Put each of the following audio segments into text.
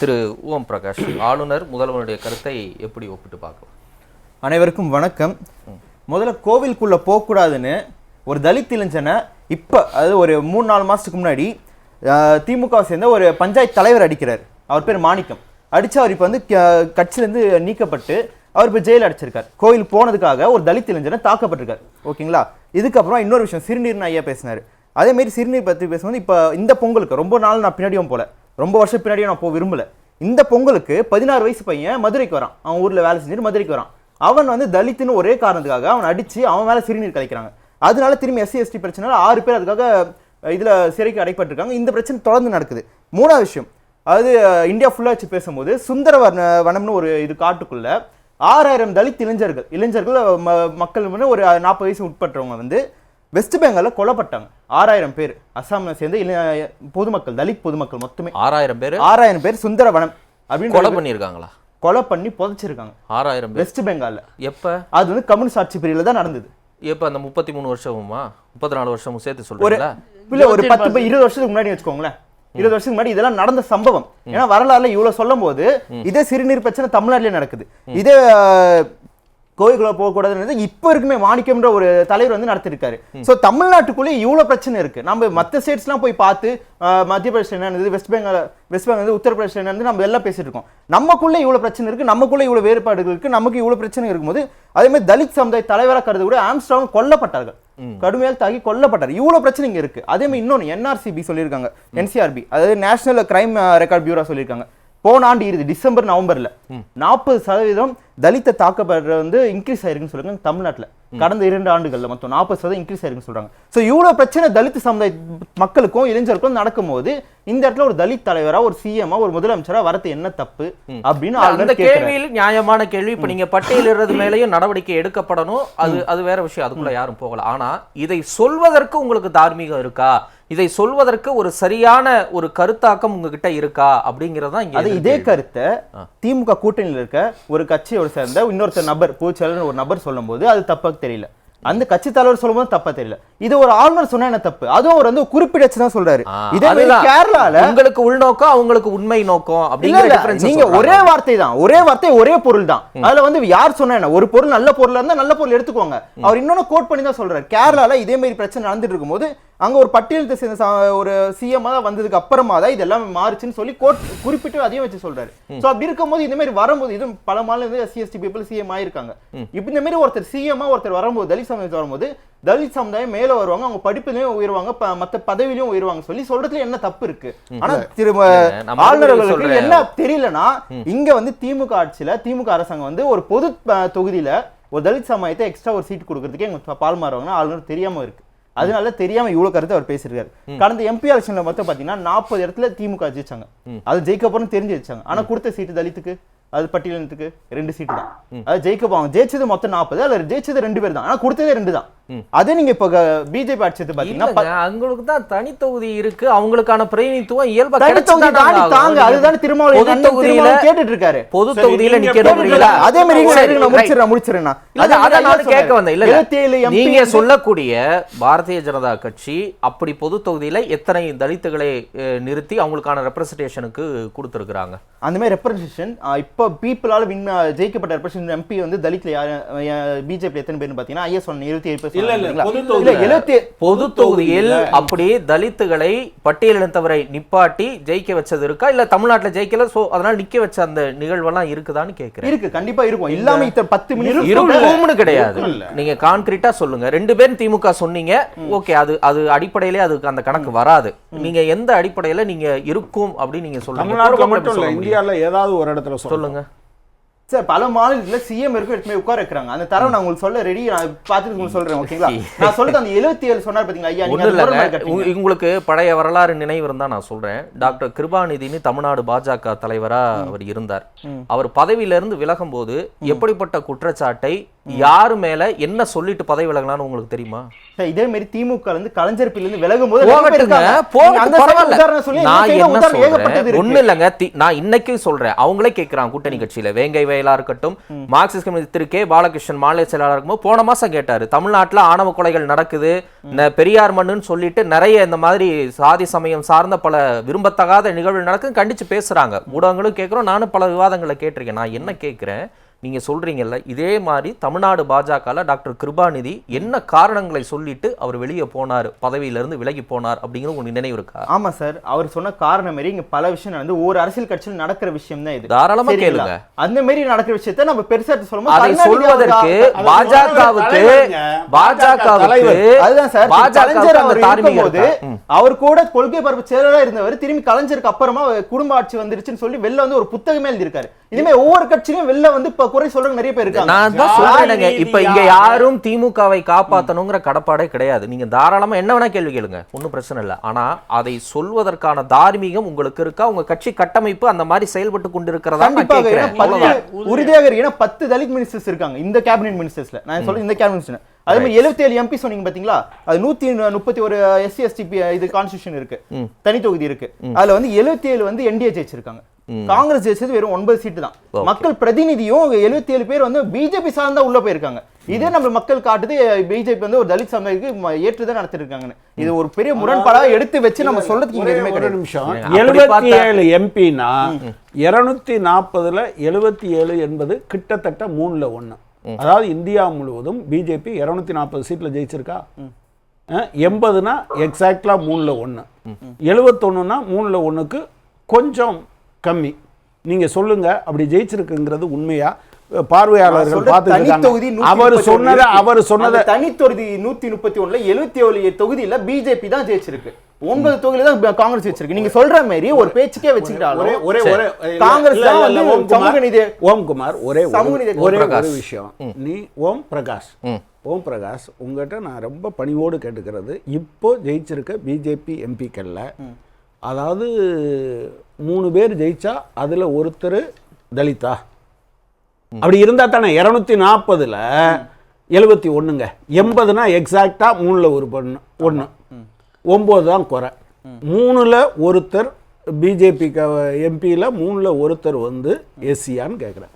திரு ஓம் பிரகாஷ் ஆளுநர் முதல்வருடைய கருத்தை எப்படி ஒப்பிட்டு பார்க்கலாம்? அனைவருக்கும் வணக்கம். முதல்ல கோவிலுக்குள்ள போகக்கூடாதுன்னு ஒரு தலித் இளைஞனை இப்போ அதாவது ஒரு மூணு நாலு மாசத்துக்கு முன்னாடி ஆஹ், திமுக வை சேர்ந்த ஒரு பஞ்சாயத்து தலைவர் அடிக்கிறார். அவர் பேர் மாணிக்கம். அடிச்சு அவர் இப்போ வந்து கட்சியிலேருந்து நீக்கப்பட்டு அவர் இப்போ ஜெயில் அடைச்சிருக்கார். கோயில் போனதுக்காக ஒரு தலித் இளைஞனை தாக்கப்பட்டிருக்கார். ஓகேங்களா? இதுக்கப்புறம் இன்னொரு விஷயம் சிறுநீர்னு ஐயா பேசினார். அதே மாதிரி சிறுநீர் பற்றி பேசும்போது இப்போ இந்த பொங்கலுக்கு ரொம்ப நாள் நான் பின்னாடியும் போல. ரொம்ப வருஷம் பின்னாடியும் நான் போக விரும்பல. இந்த பொங்கலுக்கு பதினாறு வயசு பையன் மதுரைக்கு வரான். அவன் ஊரில் வேலை செஞ்சுட்டு மதுரைக்கு வரான். அவன் வந்து தலித்துன்னு ஒரே காரணத்துக்காக அவன் அடித்து அவன் மேலே சிறுநீர் கலைக்கிறாங்க. அதனால திரும்பி எஸ்சி எஸ்டி பிரச்சனை ஆறு பேர் அதுக்காக இதில் சிறைக்கு அடைப்பட்டிருக்காங்க. இந்த பிரச்சனை தொடர்ந்து நடக்குது. மூணாவது விஷயம் அதாவது இந்தியா ஃபுல்லா வச்சு பேசும்போது சுந்தர வன வனம்னு ஒரு இது காட்டுக்குள்ளே ஆறாயிரம் தலித் இளைஞர்கள் இளைஞர்கள் ம- மக்கள் வந்து ஒரு நாற்பது வயசு உட்பட்டவங்க வந்து வெஸ்ட் பெங்கால்ல கொல்லப்பட்டாங்க. ஆறாயிரம் பேர். அஸ்ஸாம்ல சேர்ந்து பொதுமக்கள் தலித் பொதுமக்கள் மொத்தமே ஆறாயிரம் பேர்? ஆறாயிரம் பேர் சுந்தரவனம் அப்படின்னு கொலை பண்ணியிருக்காங்களா? கொலை பண்ணி புதைச்சிருக்காங்க. ஆறாயிரம் பேர். வெஸ்ட் பெங்கால்ல எப்ப? அது வந்து கம்யூனிஸ்ட் ஆட்சி பிரிவில் தான் நடந்தது. எப்ப? அந்த முப்பத்தி மூணு வருஷமுமா? முப்பத்தி நாலு வருஷமும் சேர்த்து ஒரு சொல்றீங்களா? இல்ல ஒரு பத்து ப- இருபது வருஷத்துக்கு முன்னாடி வச்சுக்கோங்களேன். இருபது வருஷத்துக்கு முன்னாடி இதெல்லாம் நடந்த சம்பவம். ஏன்னா வரலாறுல இவ்வளவு சொல்லும் போது இதே சிறுநீர் பிரச்சனை தமிழ்நாட்டிலே நடக்குது. இதே கோயிலுக்குள்ள போகக்கூடாதுன்னு இப்போ இருக்குமே மாணிக்கம்ன்ற ஒரு தலைவர் வந்து நடத்திருக்காரு. சோ தமிழ்நாட்டுக்குள்ளே இவ்வளவு பிரச்சனை இருக்கு. நம்ம மத்த ஸ்டேட்ஸ்லாம் போய் பார்த்து மத்திய பிரதேஷ் என்ன இருந்தது West Bengal West Bengal Uttar Pradesh என்ன இருந்தது நம்ம எல்லாம் பேசிட்டு இருக்கோம். நமக்குள்ள இவ்வளவு பிரச்சனை இருக்கு நமக்குள்ள இவ்வளவு வேறுபாடுகள் இருக்கு நமக்கு இவ்வளவு பிரச்சனை இருக்கும்போது அதே மாதிரி தலித் சமுதாய தலைவராக கருது கூட ஆம்ஸ்ட்ராங் கொல்லப்பட்டார்கள் கடுமையாக தாக்கி கொல்லப்பட்டார். இவ்வளவு பிரச்சனை இங்க இருக்கு. அதே மாதிரி இன்னொன்னு என்ஆர்சிபி சொல்லியிருக்காங்க என்சிஆர்பி அதாவது நேஷனல் கிரைம் ரெக்கார்ட் பியூரோ சொல்லியிருக்காங்க. போன ஆண்டு இறுதி டிசம்பர் நவம்பர்ல நாற்பது சதவீதம் தலித்த தாக்கப்படுற வந்து இன்க்ரீஸ் ஆயிருக்குன்னு சொல்றாங்க தமிழ்நாட்டுல. கடந்த இரண்டு ஆண்டுகள்ல மொத்தம் நாற்பது சதவீதம் இன்க்ரீஸ் ஆயிருக்குன்னு சொல்றாங்க. சோ இவ்வளவு பிரச்சனை தலித் சமுதாய மக்களுக்கும் இளைஞருக்கும் நடக்கும்போது இந்த இடத்துல ஒரு தலித் தலைவரா ஒரு சிஎம்மா ஒரு முதலமைச்சரா வரது என்ன தப்பு அப்படின்னு அந்த. கேள்வியில் நியாயமான கேள்வி. இப்ப நீங்க பட்டியலிடுறது மேலேயும் நடவடிக்கை எடுக்கப்படணும். அது அது வேற விஷயம். அதுக்குள்ள யாரும் போகல. ஆனா இதை சொல்வதற்கு உங்களுக்கு தார்மீகம் இருக்கா? இதை சொல்வதற்கு ஒரு சரியான ஒரு கருத்தாக்கம் உங்ககிட்ட இருக்கா? அப்படிங்கறது தான் இங்க அது எதிர் இதே. கருத்தை திமுக கூட்டணியில் இருக்க ஒரு கட்சியோட சேர்ந்த இன்னொருத்தர் நபர் பூச்செயலர் ஒரு நபர் சொல்லும்போது அது தப்பா தெரியல. அந்த கட்சி தலைவர் சொல்லும்போது தப்பா தெரியல. இது ஒரு ஆளுநர் சொன்னா என்ன தப்பு? அதுவும் அவர் வந்து குறிப்பிடச்சு தான் சொல்றாரு இதே. கேரளால உங்களுக்கு உள்நோக்கம் அவங்களுக்கு உண்மை நோக்கம் அப்படிங்கிற நீங்க. ஒரே வார்த்தை தான். ஒரே வார்த்தை ஒரே பொருள் தான். அதுல வந்து யார் சொன்னா என்ன? ஒரு பொருள் நல்ல பொருளா இருந்தா நல்ல பொருள் எடுத்துக்கோங்க. அவர் இன்னொன்னு கோட் பண்ணி தான் சொல்றாரு. கேரளால இதே மாதிரி பிரச்சனை நடந்துட்டு இருக்கும்போது அங்க ஒரு பட்டியலத்தை சேர்ந்த ஒரு சிஎம் தான் வந்ததுக்கு அப்புறமா தான் இதெல்லாம் மாறுச்சுன்னு சொல்லி கோட் குறிப்பிட்டு அதையும் வச்சு சொல்றாரு. சோ அப்படி இருக்கும்போது இந்த மாதிரி வரும்போது இது பல மாநில எஸ்சி எஸ்டி பீப்புள் சிஎம் ஆயிருக்காங்க. இப்ப இந்த மாதிரி ஒருத்தர் சிஎம்மா ஒருத்தர் வரும்போது தலித் சமுதாயத்து வரும்போது தலித் சமுதாயம் மேல வருவாங்க அவங்க படிப்புலயும் உயர்வாங்க மத்த பதவியிலயும் உயர்வாங்க சொல்லி சொல்றதுல என்ன தப்பு இருக்கு? ஆனா திரு நான் மறுபடியும் ஆளுநர்களுக்கு. என்ன தெரியலனா இங்க வந்து திமுக ஆட்சியில திமுக அரசாங்கம் வந்து ஒரு பொது தொகுதியில ஒரு தலித் சமயத்தை எக்ஸ்ட்ரா ஒரு சீட் கொடுக்கறதுக்கே எங்க பால் மாறுவாங்கன்னா ஆளுநர் தெரியாம இருக்கு. அதனால தெரியாம இவ்வளவு கருத்து அவர் பேசியிருக்காரு. கடந்த எம்பி எலெக்ஷன்ல மொத்தம் பாத்தீங்கன்னா நாற்பது இடத்துல திமுக ஜெயிச்சாங்க. அது ஜெயிக்க போறோம்னு தெரிஞ்சு வச்சாங்க ஆனா கொடுத்த சீட்டு தலித்துக்கு? அது பட்டியலினத்துக்கு ரெண்டு சீட்டு தான். அது ஜெயிக்க போவாங்க. ஜெயிச்சது மொத்தம் நாற்பது அதுல ஜெயிச்சது ரெண்டு பேர் தான். ஆனா கொடுத்ததே ரெண்டு தான். அதே நீங்க இப்ப பிஜேபி எடுத்து பாத்தீங்கன்னா அவங்களுக்கு தான் தனி தொகுதி இருக்கு. அவங்களுக்கான பிரதிநிதித்துவம் இயல்பா தனி தொகுதி. தாங்க. அதுதானே திருமாவளவன் தொகுதியில கேட்டுட்டு இருக்காரு பொது தொகுதியில நீங்க நிக்கணும்ன்றீங்களா அதே மாதிரி நான். நான். அதே மாதிரி அதான் நானும் கேட்க. வந்தேன். இல்ல, இல்ல. 77 MP நீங்க சொல்லக்கூடிய பாரதிய ஜனதா கட்சி அப்படி பொது தொகுதியில எத்தனை தலித்துகளை நிறுத்தி அவங்களுக்கான ரெப்ரசன்டேஷனுக்கு கொடுத்திருக்கிறாங்க? அந்த மாதிரி ரெப்ரசன்டேஷன் இப்போ பீப்புளால வின் ஜெயிக்கப்பட்ட ரெப்ரசன்டேஷன் எம்பி வந்து தலித்ல யாரு பிஜேபி எத்தனை பேர்னு பாத்தீங்கன்னா ஐயா சொன்ன இருபத்தி ஏழு பேர் இல்ல. எழுபத்தி பொது தொகுதியில். அப்படி தலித்துகளை பட்டியலினத்தவரை நிப்பாட்டி ஜெயிக்க வச்சது இருக்கா? இல்ல தமிழ்நாட்டுல ஜெயிக்கல சோ அதனால நிக்க வச்ச அந்த நிகழ்வெல்லாம் இருக்குதான்னு கேக்குறேன். இருக்கு கண்டிப்பா இருக்கும். இல்லாம இத்தனை பத்து மினிட் இருக்கும்னு கிடையாது. நீங்க கான்கிரீட்டா சொல்லுங்க. ரெண்டு பேரும் திமுக சொன்னீங்க. ஓகே அது அது அடிப்படையிலே அதுக்கு அந்த கணக்கு வராது. நீங்க எந்த அடிப்படையில நீங்க இருக்கும் அப்படின்னு நீங்க சொல்லுங்க. தமிழ்நாட்டுல மட்டும் இல்ல? இந்தியால ஏதாவது ஒரு இடத்துல சொல்லுங்க. சொல்லுங்க சார் பல மாநிலத்துல சிஎம் இருக்கும் எடுத்து போய் உட்கார வைக்கிறாங்க. அந்த தரவு நான் உங்களுக்கு சொல்ல ரெடி நான் பார்த்துட்டு உங்களுக்கு சொல்றேன் ஓகேங்களா நான் சொல்றது அந்த எழுபத்தி ஏழு சொன்னார் பாத்தீங்களா? ஐயா உங்களுக்கு பழைய வரலாறு நினைவு இருந்தா நான் சொல்றேன். டாக்டர் கிருபாநிதினு தமிழ்நாடு பாஜக தலைவரா அவர் இருந்தார். அவர் பதவியில இருந்து விலகும் போது எப்படிப்பட்ட குற்றச்சாட்டை யாரு மேல என்ன சொல்லிட்டு பதவி விலகலாம்னு உங்களுக்கு தெரியுமா? இதே மாதிரி திமுக இருந்து கலைஞர் இருந்து விலகும் போது. ஒண்ணு இல்லைங்க நான் இன்னைக்கு சொல்றேன். அவங்களே கேக்குறாங்க கூட்டணி கட்சியில. வேங்கை வே செயலா இருக்கட்டும். மார்க்சிஸ்ட் கம்யூனிஸ்ட் திரு கே பாலகிருஷ்ணன் மாநில செயலாளர் இருக்கும்போது போன மாசம் கேட்டாரு. தமிழ்நாட்டுல ஆணவ கொலைகள் நடக்குது. பெரியார் மண்ணுன்னு சொல்லிட்டு நிறைய இந்த மாதிரி சாதி சமயம் சார்ந்த பல விரும்பத்தகாத நிகழ்வுகள் நடக்குது கண்டிச்சு பேசுறாங்க. ஊடகங்களும் கேட்குறோம் நானும் பல விவாதங்களை கேட்டிருக்கேன். நான் என்ன கேட்கிறேன் நீங்க சொல்றீங்கல்ல இதே மாதிரி தமிழ்நாடு பாஜகல டாக்டர் கிருபாநிதி என்ன காரணங்களை சொல்லிட்டு அவர் வெளியே போனார் பதவியில இருந்து விலகி போனார் அப்படிங்கிறது உங்களுக்கு நினைவு இருக்கா ஆமா சார் அவர் சொன்ன காரணம் மாரி இங்க பல விஷயம் நடந்து ஒரு அரசியல் கட்சியில் நடக்கிற விஷயம் தான் இது தாராளமா சரிங்களா? கேளுங்க அந்த மாதிரி நடக்கிற விஷயத்தை நம்ம பெருசா சொல்லும்போது அதை சொல்வதற்கு பாஜகவுக்கு. பாஜகவுக்கு. அதுதான் சார் கலைஞர் அந்த அவர் கூட கொள்கை பரப்பு செயலரா இருந்தவர் திரும்பி கலைஞருக்கு அப்புறமா குடும்ப ஆட்சி வந்துருச்சுன்னு சொல்லி வெளில வந்து ஒரு புத்தகமே எழுதியிருக்காரு இனிமே ஒவ்வொரு கட்சியிலும் வெளில வந்து இப்ப குறை சொல்றவங்க நிறைய பேர் இருக்காங்க. நான் தான் சொல்றேனுங்க. இப்ப இங்க யாரும் திமுகவை காப்பாத்தணுங்கிற கடப்பாடே கிடையாது. நீங்க தாராளமா என்ன வேணா கேள்வி கேளுங்க. ஒண்ணும் பிரச்சனை இல்ல. ஆனா அதை சொல்வதற்கான தார்மீகம் உங்களுக்கு இருக்கா? உங்க கட்சி கட்டமைப்பு அந்த மாதிரி செயல்பட்டு கொண்டிருக்கிறதா. உறுதியாக இருக்கு ஏன்னா பத்து தலித் மினிஸ்டர்ஸ் இருக்காங்க. இந்த கேபினெட் மினிஸ்டர்ஸ்ல நான் சொல்றேன் இந்த கேபினெட் மினிஸ்டர் அதே மாதிரி எழுபத்தி ஏழு எம்பி சொன்னீங்க பாத்தீங்களா? அது நூத்தி முப்பத்தி ஒரு எஸ்சி எஸ்டி இது கான்ஸ்டியூஷன் இருக்கு. தனி தொகுதி இருக்கு. அதுல வந்து எழுபத்தி ஏழு வந்து என்டிஏ ஜெயிச்சிருக்காங்க. காங்கிரஸ் ஜெயிச்சது வெறும் ஒன்பது சீட்டு தான். மக்கள் பிரதிநிதியும் எழுபத்தி ஏழு பேர் வந்து பிஜேபி சார்ந்தா உள்ள போயிருக்காங்க. இதே நம்ம மக்கள் காட்டுது பிஜேபி வந்து ஒரு தலித் சமுதாயத்துக்கு ஏற்றுதான் நடத்திருக்காங்கன்னு. இது ஒரு பெரிய முரண்பாடா எடுத்து வச்சு நம்ம சொல்றதுக்கு இங்க எதுவுமே கிடையாது. நிமிஷம். எழுபத்தி ஏழு எம்பினா இருநூத்தி நாற்பதுல எழுபத்தி ஏழு என்பது கிட்டத்தட்ட மூணுல ஒண்ணு. அதாவது இந்தியா முழுவதும் பிஜேபி இருநூத்தி நாற்பது சீட்ல ஜெயிச்சிருக்கா? எண்பதுனா எக்ஸாக்ட்லா மூணுல ஒண்ணு. எழுபத்தொன்னுனா மூணுல ஒண்ணுக்கு கொஞ்சம் கம்மி நீங்க சொல்லுங்க அப்படி ஜெயிச்சிருக்குங்கிறது உண்மையா அஹ், பார்வையாளர்கள். 131 அவர் சொன்னதை. அவர் சொன்னதை அந்த தனி தொகுதி நூத்தி முப்பத்தி ஒண்ணுல எழுபத்தி ஏழு தொகுதியில பிஜேபி தான் ஜெயிச்சிருக்கு ஒன்பது தொகுதியில தான் காங்கிரஸ் ஜெயிச்சிருக்கு நீங்க சொல்ற மாதிரி ஒரு பேச்சுக்கே வச்சுக்கிட்டாலும் ஒரே. ஒரே காங்கிரஸ் தான் சமூக நீதி- ஓம் குமார் ஒரே ஒரு- சமூக நீதி- ஒரே ஒரு. விஷயம் நீ ஓம் பிரகாஷ். ஓம் பிரகாஷ் உங்ககிட்ட நான் ரொம்ப பணிவோடு கேட்டுக்கிறது இப்போ ஜெயிச்சிருக்க பிஜேபி எம்பிக்கள்ல அதாவது மூணு பேர் ஜெயிச்சா அதுல ஒருத்தர் தலிதா. அப்படி இருந்தா தானே இருநூத்தி நாற்பதுல எழுபத்தி ஒண்ணுங்க. எண்பதுனா எக்ஸாக்டா மூணுல ஒரு பொண்ணு ஒண்ணு. ஒன்பது தான் குறை. மூணுல ஒருத்தர் பிஜேபி எம்பியில் மூணுல ஒருத்தர் வந்து எஸ்சியான்னு கேட்குறேன்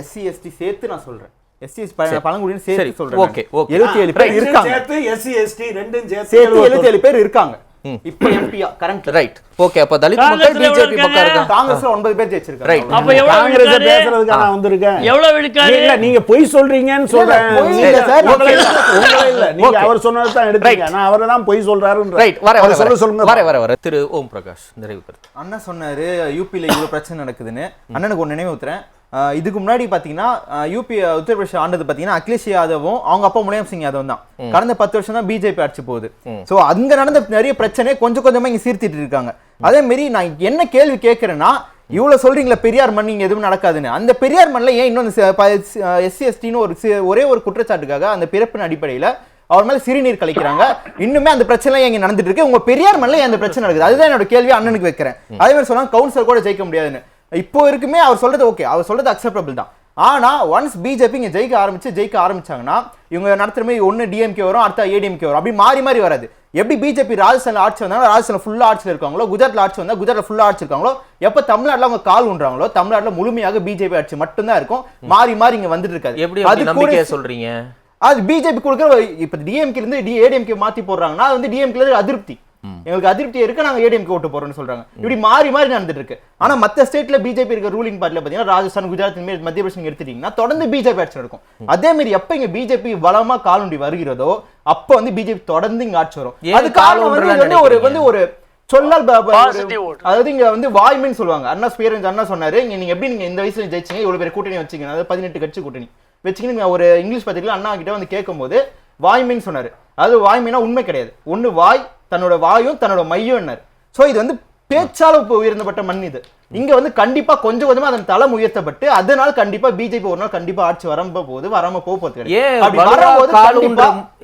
எஸ்சி எஸ்டி சேர்த்து நான் சொல்றேன். எஸ்சி பழங்குடின்னு சரி, சேர்த்து சொல்றேன் okay, okay. எழுபத்தி ஏழு பேர் இருக்காங்க. சேர்த்து எஸ்சி எஸ்டி ரெண்டும் சேர்த்து எழுபத்தி ஏழு பேர் இருக்காங்க. இப்ப எம்பியா கரண்ட் ரைட் ஓகே அப்ப தலித் மக்கள் பிஜேபி பக்கம் இருக்காங்க? இருக்காங்க காங்கிரஸ்ல ஒன்பது பேர் Right. ஜெயிச்சிருக்காங்க அப்ப எவ்வளவு காங்கிரஸ் நான் வந்திருக்கேன். எவ்வளவு விழுக்காடு? இல்ல நீங்க பொய் சொல்றீங்கன்னு சொல்றேன். இல்ல சார், உங்களை இல்ல, உங்களை இல்ல. நீங்க. அவர் சொன்னதை தான் எடுத்தீங்க. நான் அவரை தான் பொய் சொல்றாருன்ற ரைட் வர வர சொல்ல சொல்லுங்க. வர வர வர. திரு ஓம் பிரகாஷ் நிறைவு கருத்து அண்ணா சொன்னாரு யூபியில் இவ்வளவு பிரச்சனை நடக்குதுன்னு. அண்ணனுக்கு ஒரு நினைவு ஊத்துறேன் இதுக்கு முன்னாடி பாத்தீங்கன்னா ஆஹ் யூபி உத்தரப்பிரதேஷ் ஆண்டது பாத்தீங்கன்னா அகிலேஷ் யாதவும் அவங்க அப்பா முலாயம் சிங் யாதவ் தான். கடந்த பத்து வருஷம் தான் பிஜேபி ஆட்சி போகுது. சோ அங்க நடந்த நிறைய பிரச்சனை கொஞ்சம் கொஞ்சமா இங்க சீர்த்திட்டு இருக்காங்க. அதே மாதிரி நான் என்ன கேள்வி கேட்கறேன்னா இவ்வளவு சொல்றீங்களா பெரியார் மண் இங்க எதுவும் நடக்காதுன்னு. அந்த பெரியார் மண்ணில் ஏன் இன்னொன்று எஸ்சி எஸ்டின்னு ஒரு ஒரே ஒரு குற்றச்சாட்டுக்காக அந்த பிறப்பின் அடிப்படையில அவர் மேல சிறுநீர் கழிக்கிறாங்க. இன்னுமே அந்த பிரச்சனை இங்க நடந்துட்டு இருக்கு? உங்க பெரியார் மண்ணில் ஏன் அந்த பிரச்சனை நடக்குது? அதுதான் என்னோட கேள்வி அண்ணனுக்கு வைக்கிறேன். அதே மாதிரி சொன்னா கவுன்சிலர் கூட ஜெயிக்க முடியாதுன்னு. இப்போ இருக்குமே அவர் சொல்றது ஓகே அவர் சொல்றது அக்செப்டபிள் தான். ஆனா ஒன்ஸ் பிஜேபி இங்க ஜெயிக்க ஆரம்பிச்சு ஜெயிக்க ஆரம்பிச்சாங்கன்னா இவங்க நடத்துற மாதிரி ஒன்னு டிஎம்கே வரும் அடுத்த ஏடிஎம்கே வரும். அப்படி மாறி மாறி வராது. எப்படி பிஜேபி ராஜஸ்தான்ல ஆட்சி வந்தாலும் ராஜஸ்தான்ல ஃபுல்லா ஆட்சியில் இருக்காங்களோ குஜராத்ல ஆட்சி வந்தா குஜராத்ல ஃபுல்லா ஆட்சி இருக்காங்களோ எப்ப தமிழ்நாட்டுல அவங்க கால் ஊன்றாங்களோ தமிழ்நாட்டுல முழுமையாக பிஜேபி ஆட்சி மட்டும்தான் இருக்கும். மாறி மாறி இங்க வந்துட்டு இருக்காது. எப்படி அது கூட சொல்றீங்க? அது பிஜேபி கொடுக்குற இப்ப டிஎம்கே இருந்து டி ஏடிஎம்கே மாத்தி போடுறாங்கன்னா அது வந்து டிஎம்கே அதிருப்தி. எங்களுக்கு அதிருப்தி இருக்கு நாங்க ஏடிஎம்கே ஓட்டு போறோம்னு சொல்றாங்க. இப்படி மாறி மாறி நடந்துட்டு இருக்கு ஆனா மத்த ஸ்டேட்ல பிஜேபி இருக்க ரூலிங் பார்ட்டில பாத்தீங்கன்னா ராஜஸ்தான் குஜராத் மத்திய பிரதேசம் எடுத்துட்டீங்கன்னா தொடர்ந்து பிஜேபி ஆட்சி நடக்கும். அதே மாதிரி எப்ப இங்க பிஜேபி வளமா காலுண்டி வருகிறதோ அப்ப வந்து பிஜேபி தொடர்ந்து இங்க ஆட்சி வரும். அது காரணம் வந்து ஒரு? வந்து ஒரு சொல்லால். அதாவது இங்க வந்து வாய்மைன்னு சொல்லுவாங்க. அண்ணா ஸ்பீரஞ்ச் அண்ணா சொன்னாரு இங்க நீங்க எப்படி நீங்க இந்த வயசுல ஜெயிச்சீங்க இவ்வளவு பேர் கூட்டணி வச்சீங்க அதாவது பதினெட்டு கட்சி கூட்டணி. வச்சுக்கின்னு நீங்க ஒரு இங்கிலீஷ் பத்திரிகையில அண்ணா கிட்ட வந்து கேட்கும்போது வாய்மைன்னு சொன்னாரு. அது வாய்மைனா உண்மை கிடையாது. ஒண்ணு வாய் தன்னோட வாயும் தன்னோட மையம்னாரு சோ இது வந்து பேச்சால உயர்ந்தப்பட்ட மண் இது. இங்க வந்து கண்டிப்பா கொஞ்சம் கொஞ்சமா அதன் தளம் உயர்த்தப்பட்டு அதனால கண்டிப்பா பிஜேபி ஒரு நாள் கண்டிப்பா ஆட்சி வரம்ப போகுது வராம போக போகுது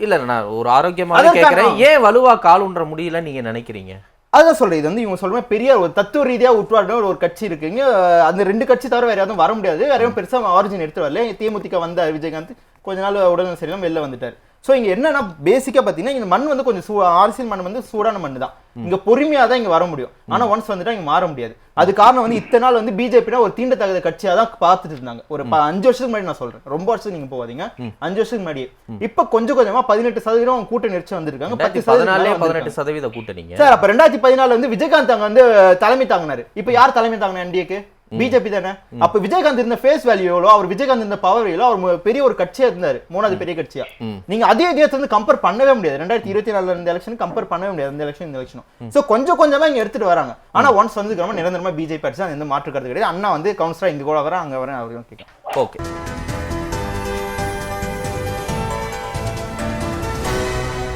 இல்ல நான் ஒரு கேட்கிறேன் காரணம். ஏன் வலுவா கால் ஊன்ற முடியல நீங்க நினைக்கிறீங்க? அதான் சொல்றேன். இது வந்து இவங்க சொல்ற பெரிய ஒரு தத்துவ ரீதியா உட்வாட ஒரு கட்சி இருக்குங்க அந்த ரெண்டு கட்சி தவிர வேற யாரும் வர முடியாது. வேற பெருசா ஆரிஜின் எடுத்து வரல. தேமுதிக வந்தார் விஜயகாந்த். கொஞ்ச நாள் உடனே சரியில்லாம வெளில வந்துட்டார். ஸோ இங்க என்னன்னா பேசிக்கா பாத்தீங்கன்னா இந்த மண் வந்து கொஞ்சம் சூ அரசியல் மண் வந்து சூடான மண் தான் இங்க பொறுமையா தான் இங்க வர முடியும். ஆனா ஒன்ஸ் வந்துட்டா இங்க மாற முடியாது. அது காரணம் வந்து இத்தனை நாள் வந்து பிஜேபினா ஒரு தீண்டத்தகுத கட்சியா தான் பார்த்துட்டு இருந்தாங்க. ஒரு அஞ்சு வருஷத்துக்கு முன்னாடி நான் சொல்றேன். ரொம்ப வருஷத்துக்கு நீங்க போவாதீங்க அஞ்சு வருஷத்துக்கு முன்னாடி. இப்ப கொஞ்சம் கொஞ்சமா பதினெட்டு சதவீதம் கூட்டணி நெரிச்சு வந்திருக்காங்க. பத்து பதினாலே சதவீதம் பதினெட்டு சதவீத கூட்டணிங்க. சார் அப்ப ரெண்டாயிரத்தி பதினாலுல வந்து விஜயகாந்த் அங்க வந்து தலைமை தாங்கினாரு. இப்ப யார் தலைமை தாங்கினா என்டிஏக்கு பிஜேபி தானே? அப்ப விஜயகாந்த் இருந்த ஃபேஸ் வேல்யூ எவ்வளோ அவர் விஜயகாந்த் இருந்த பவர் எவ்வளோ அவர் பெரிய ஒரு கட்சியா இருந்தாரு. மூணாவது பெரிய கட்சியா. நீங்க அதே இதயத்தை வந்து கம்பேர் பண்ணவே முடியாது. ரெண்டாயிரத்தி இருபத்தி நாலுல இருந்த எலெக்ஷன் கம்பேர் பண்ணவே முடியாது. இந்த எலெக்ஷன் இந்த எலெக்ஷனும் சோ கொஞ்சம் கொஞ்சமா இங்க எடுத்துட்டு வராங்க. ஆனா ஒன்ஸ் வந்து நிரந்தரமா பிஜேபி அடிச்சா எந்த மாற்று கருத்து கிடையாது. அண்ணா வந்து கவுன்சிலர் இங்க கூட வரேன் அங்க வரேன் அவரையும் கேட்கலாம். ஓகே